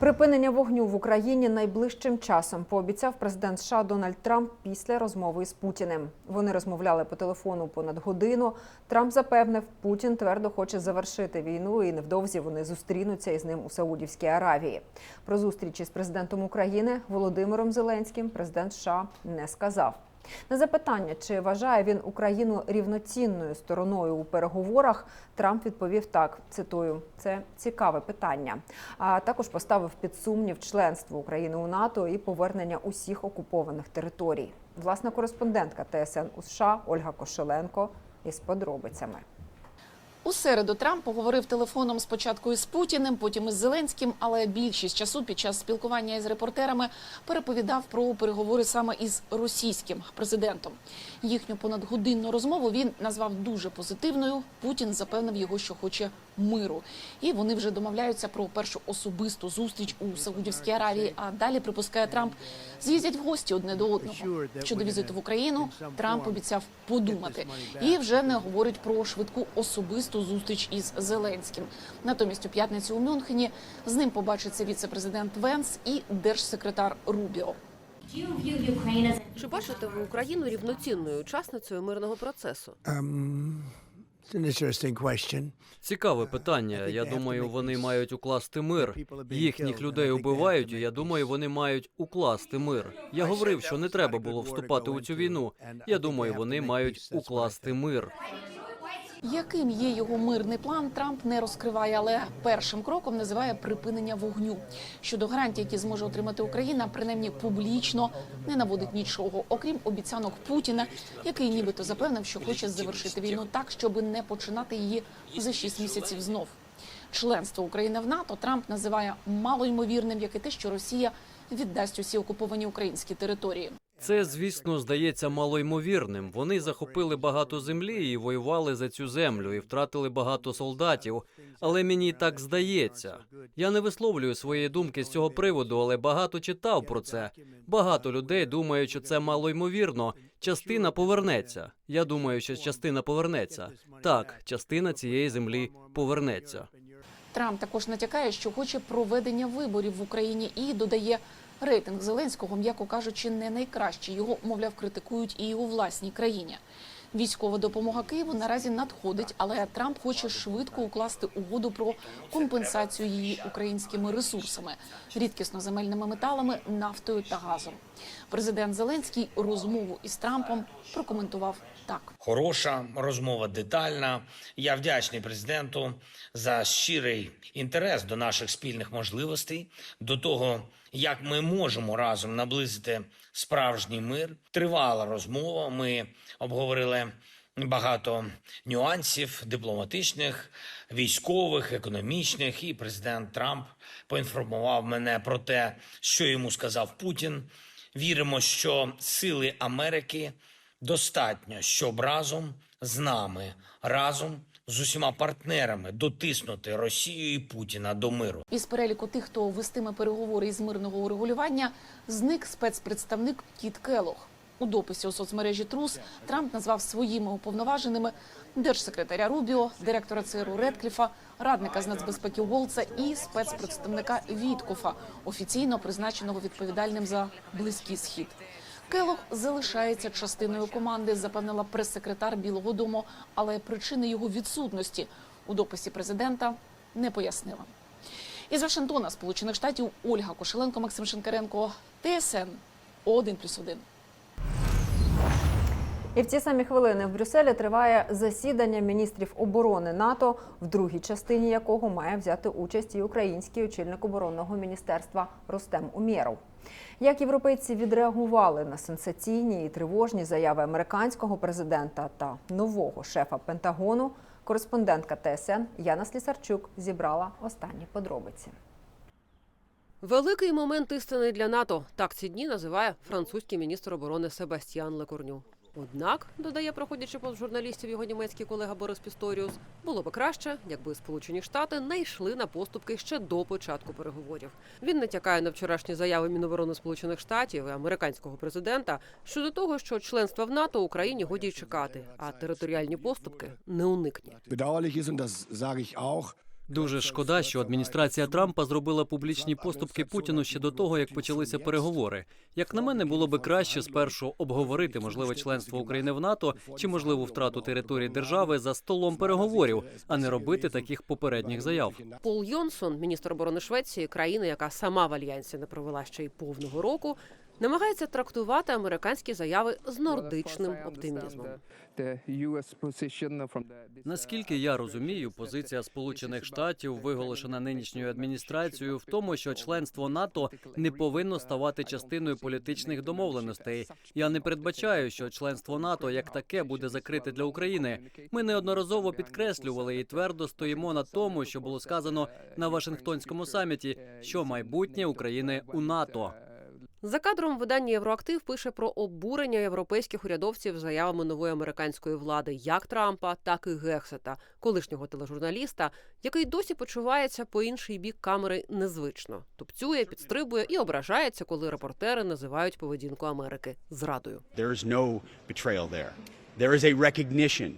Припинення вогню в Україні найближчим часом пообіцяв президент США Дональд Трамп після розмови з Путіним. Вони розмовляли по телефону понад годину. Трамп запевнив, Путін твердо хоче завершити війну, і невдовзі вони зустрінуться із ним у Саудівській Аравії. Про зустрічі з президентом України Володимиром Зеленським президент США не сказав. На запитання, чи вважає він Україну рівноцінною стороною у переговорах, Трамп відповів так: цитую, це цікаве питання. А також поставив під сумнів членство України у НАТО і повернення усіх окупованих територій. Власна кореспондентка ТСН у США Ольга Кошеленко із подробицями. У середу Трамп поговорив телефоном спочатку із Путіним, потім із Зеленським, але більшість часу під час спілкування із репортерами переповідав про переговори саме із російським президентом. Їхню понадгодинну розмову він назвав дуже позитивною. Путін запевнив його, що хоче миру, і вони вже домовляються про першу особисту зустріч у Саудівській Аравії. А далі припускає Трамп з'їздять в гості одне до одного. Щодо візиту в Україну Трамп обіцяв подумати і вже не говорить про швидку особисту зустріч із Зеленським. Натомість у п'ятницю у Мюнхені з ним побачиться віце-президент Венс і держсекретар Рубіо. Чи бачите ви Україну рівноцінною учасницею мирного процесу? Question. Цікаве питання. Я думаю, вони мають укласти мир. Їхніх людей убивають. і Я думаю, вони мають укласти мир. Я говорив, що не треба було вступати у цю війну. Я думаю, вони мають укласти мир. Яким є його мирний план, Трамп не розкриває, але першим кроком називає припинення вогню. Щодо гарантій, які зможе отримати Україна, принаймні публічно не наводить нічого, окрім обіцянок Путіна, який нібито запевнив, що хоче завершити війну так, щоб не починати її за шість місяців знов. Членство України в НАТО Трамп називає малоймовірним, як і те, що Росія віддасть усі окуповані українські території. Це, звісно, здається малоймовірним. Вони захопили багато землі і воювали за цю землю, і втратили багато солдатів. Але мені так здається. Я не висловлюю своєї думки з цього приводу, але багато читав про це. Багато людей думають, що це малоймовірно. Частина повернеться. Я думаю, що частина повернеться. Так, частина цієї землі повернеться. Трамп також натякає, що хоче проведення виборів в Україні і додає рейтинг Зеленського, м'яко кажучи, не найкращий. Його, мовляв, критикують і у власній країні. Військова допомога Києву наразі надходить, але Трамп хоче швидко укласти угоду про компенсацію її українськими ресурсами, рідкісно земельними металами, нафтою та газом. Президент Зеленський розмову із Трампом прокоментував так. Хороша розмова, детальна. Я вдячний президенту за щирий інтерес до наших спільних можливостей, до того, як ми можемо разом наблизити справжній мир. Тривала розмова. Ми обговорили багато нюансів дипломатичних, військових, економічних. І президент Трамп поінформував мене про те, що йому сказав Путін. Віримо, що сили Америки достатньо, щоб разом з нами, разом з усіма партнерами дотиснути Росію і Путіна до миру. Із переліку тих, хто вестиме переговори із мирного урегулювання, зник спецпредставник Кіт Келох. У дописі у соцмережі Трус Трамп назвав своїми уповноваженими держсекретаря Рубіо, директора ЦРУ Редкліфа, радника з нацбезпеки Волца і спецпредставника Віткофа, офіційно призначеного відповідальним за близький схід. Келох залишається частиною команди, запевнила прес-секретар Білого Дому, але причини його відсутності у дописі президента не пояснила. Із Вашингтона, Сполучених Штатів, Ольга Кошеленко, Максим Шинкаренко, ТСН 1+,1. І в ці самі хвилини в Брюсселі триває засідання міністрів оборони НАТО, в другій частині якого має взяти участь і український очільник оборонного міністерства Рустем Умєров. Як європейці відреагували на сенсаційні і тривожні заяви американського президента та нового шефа Пентагону, кореспондентка ТСН Яна Слісарчук зібрала останні подробиці. Великий момент істини для НАТО. Так ці дні називає французький міністр оборони Себастьян Лекорню. Однак, додає, проходячи повз журналістів його німецький колега Борис Пісторіус, було би краще, якби Сполучені Штати не йшли на поступки ще до початку переговорів. Він натякає на вчорашні заяви Міноборони Сполучених Штатів і американського президента щодо того, що членства в НАТО Україні годі чекати, а територіальні поступки не уникні. Дуже шкода, що адміністрація Трампа зробила публічні поступки Путіну ще до того, як почалися переговори. Як на мене, було би краще спершу обговорити можливе членство України в НАТО чи можливу втрату території держави за столом переговорів, а не робити таких попередніх заяв. Пол Йонсон, міністр оборони Швеції, країни, яка сама в альянсі не провела ще й повного року, намагається трактувати американські заяви з нордичним оптимізмом. Наскільки я розумію, позиція Сполучених Штатів виголошена нинішньою адміністрацією в тому, що членство НАТО не повинно ставати частиною політичних домовленостей. Я не передбачаю, що членство НАТО як таке буде закрите для України. Ми неодноразово підкреслювали і твердо стоїмо на тому, що було сказано на Вашингтонському саміті, що майбутнє України у НАТО. За кадром видання Євроактив пише про обурення європейських урядовців заявами нової американської влади, як Трампа, так і Гексета, колишнього тележурналіста, який досі почувається по інший бік камери незвично, тупцює, підстрибує і ображається, коли репортери називають поведінку Америки зрадою. There is no betrayal there. There is a recognition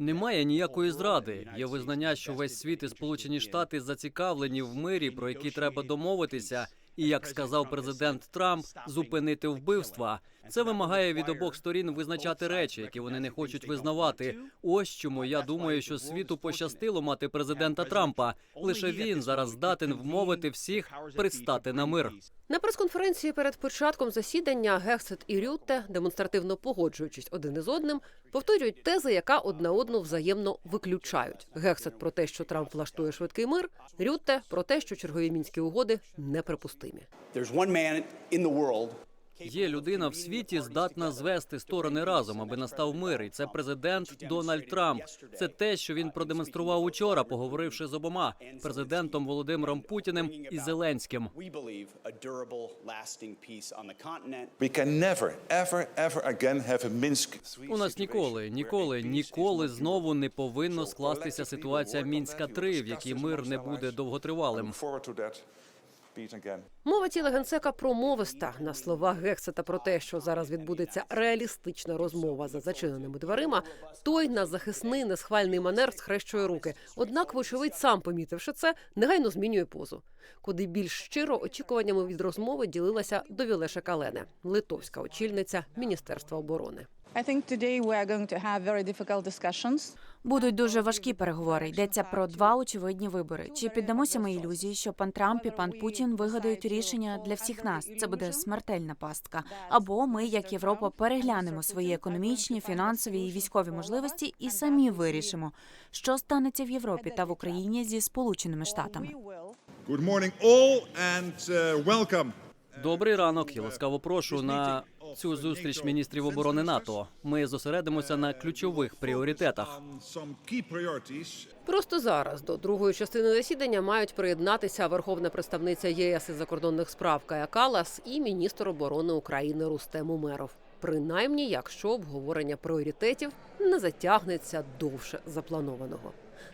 Немає ніякої зради. Є визнання, що весь світ і Сполучені Штати зацікавлені в мирі, про який треба домовитися. І як сказав президент Трамп, зупинити вбивства. Це вимагає від обох сторін визначати речі, які вони не хочуть визнавати. Ось чому я думаю, що світу пощастило мати президента Трампа. Лише він зараз здатен вмовити всіх пристати на мир. На прес-конференції перед початком засідання Гексет і Рютте, демонстративно погоджуючись один із одним, повторюють тези, яка одна одну взаємно виключають. Гексет про те, що Трамп влаштує швидкий мир, Рютте про те, що чергові мінські угоди неприпустимі. Є людина в світі, здатна звести сторони разом, аби настав мир. І це президент Дональд Трамп. Це те, що він продемонстрував учора, поговоривши з обома президентом Володимиром Путіним і Зеленським. У нас ніколи, ніколи, ніколи знову не повинно скластися ситуація мінська 3 в якій мир не буде довготривалим. Мова тіла генсека промовиста на слова Гексета про те, що зараз відбудеться реалістична розмова за зачиненими дверима. Той на захисний несхвальний манер схрещує руки. Однак, вочевидь, сам помітивши це, негайно змінює позу. Куди більш щиро очікуваннями від розмови ділилася Довілеша Калене, литовська очільниця Міністерства оборони. I think today we are going to have very difficult discussions. Будуть дуже важкі переговори. Йдеться про два очевидні вибори. Чи піддамося ми ілюзії, що пан Трамп і пан Путін вигадають рішення для всіх нас? Це буде смертельна пастка. Або ми, як Європа, переглянемо свої економічні, фінансові і військові можливості і самі вирішимо, що станеться в Європі та в Україні зі Сполученими Штатами. Good morning all and uh, welcome. Добрий ранок. Я ласкаво прошу на цю зустріч міністрів оборони НАТО. Ми зосередимося на ключових пріоритетах. Просто зараз до другої частини засідання мають приєднатися верховна представниця ЄС із закордонних справ Кая Калас і міністр оборони України Рустем Умеров. Принаймні, якщо обговорення пріоритетів не затягнеться довше запланованого.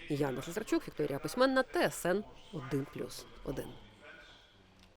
Яна Лазарчук, Вікторія Письменна, ТСН 1+,1.